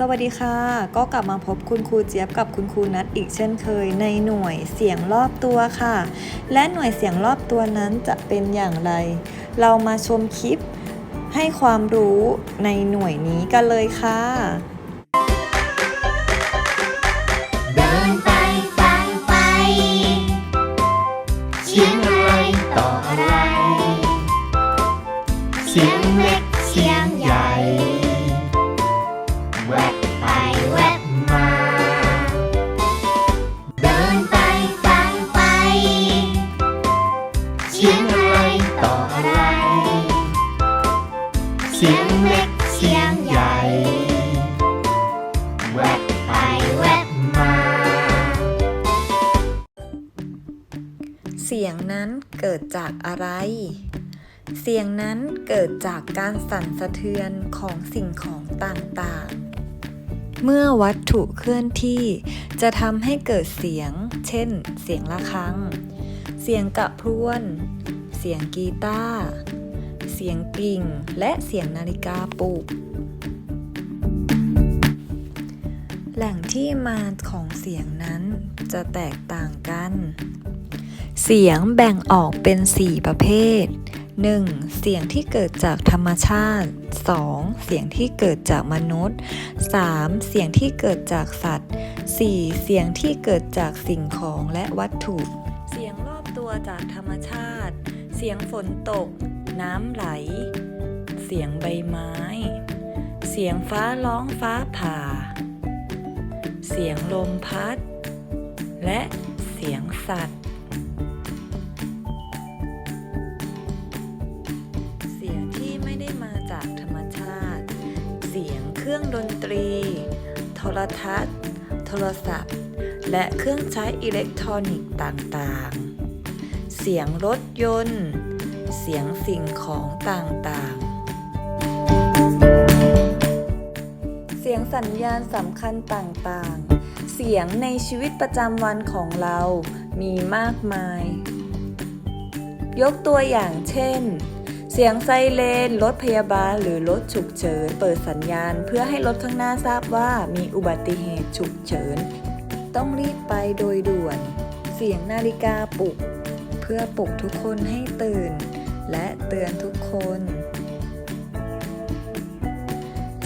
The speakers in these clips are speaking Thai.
สวัสดีค่ะ ก็กลับมาพบคุณครูเจี๊ยบกับคุณครูนัทอีกเช่นเคย ในหน่วยเสียงรอบตัวค่ะ และหน่วยเสียงรอบตัวนั้นจะเป็นอย่างไร เรามาชมคลิปให้ความรู้ในหน่วยนี้กันเลยค่ะเดินไปฟังไปเสียงอะไรต่ออะไร เสียงเล็กเสียงใหญ่ เสียงเล็กเสียงใหญ่ แวบไปแวบมา เสียงนั้นเกิดจากอะไร เสียงนั้นเกิดจากการสั่นสะเทือนของสิ่งของต่างๆ เมื่อวัตถุเคลื่อนที่จะทำให้เกิดเสียง เช่น เสียงะระฆัง เสียงกระพรวน เสียงกีตาร์ เสียงกิ่ง และเสียงนาฬิกาปลุก แหล่งที่มาของเสียงนั้นจะแตกต่างกัน เสียงแบ่งออกเป็น 4 ประเภท 1. เสียงที่เกิดจากธรรมชาติ 2. เสียงที่เกิดจากมนุษย์ 3. เสียงที่เกิดจากสัตว์ 4. เสียงที่เกิดจากสิ่งของและวัตถุ เสียงรอบตัวจากธรรมชาติ เสียงฝนตก น้ำไหล เสียงใบไม้ เสียงฟ้าร้องฟ้าผ่า เสียงลมพัด และเสียงสัตว์ เสียงที่ไม่ได้มาจากธรรมชาติ เสียงเครื่องดนตรี โทรทัศน์ โทรศัพท์ และเครื่องใช้อิเล็กทรอนิกส์ต่างๆ เสียงรถยนต์ เสียงสิ่งของต่างๆ เสียงสัญญาณสำคัญต่างๆ เสียงในชีวิตประจำวันของเรามีมากมาย ยกตัวอย่างเช่น เสียงไซเรน รถพยาบาล หรือรถฉุกเฉิน เปิดสัญญาณเพื่อให้รถข้างหน้าทราบว่ามีอุบัติเหตุฉุกเฉิน ต้องรีบไปโดยด่วน เสียงนาฬิกาปลุก พื่อปลุกทุกคนให้ตื่น และเตือนทุกคน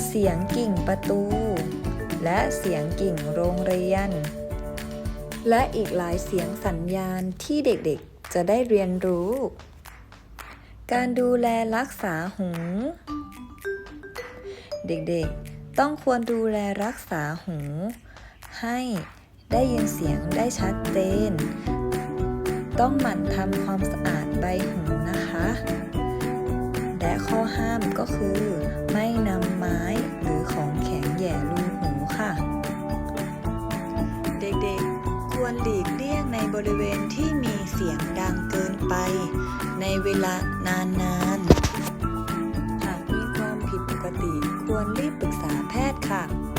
เสียงกิ่งประตู และเสียงกิ่งโรงเรียน และอีกหลายเสียงสัญญาณที่เด็กๆจะได้เรียนรู้ การดูแลรักษาหู เด็กๆ ต้องควรดูแลรักษาหู ให้ได้ยินเสียงได้ชัดเจน ต้องหมั่นทำความสะอาดใบหูนะคะ และข้อห้ามก็คือ ไม่นำไม้หรือของแข็งแย่รูหูค่ะ เด็กๆ ควรหลีกเลี่ยงในบริเวณที่มีเสียงดังเกินไป ในเวลานานๆ หากมีความผิดปกติควรรีบปรึกษาแพทย์ค่ะ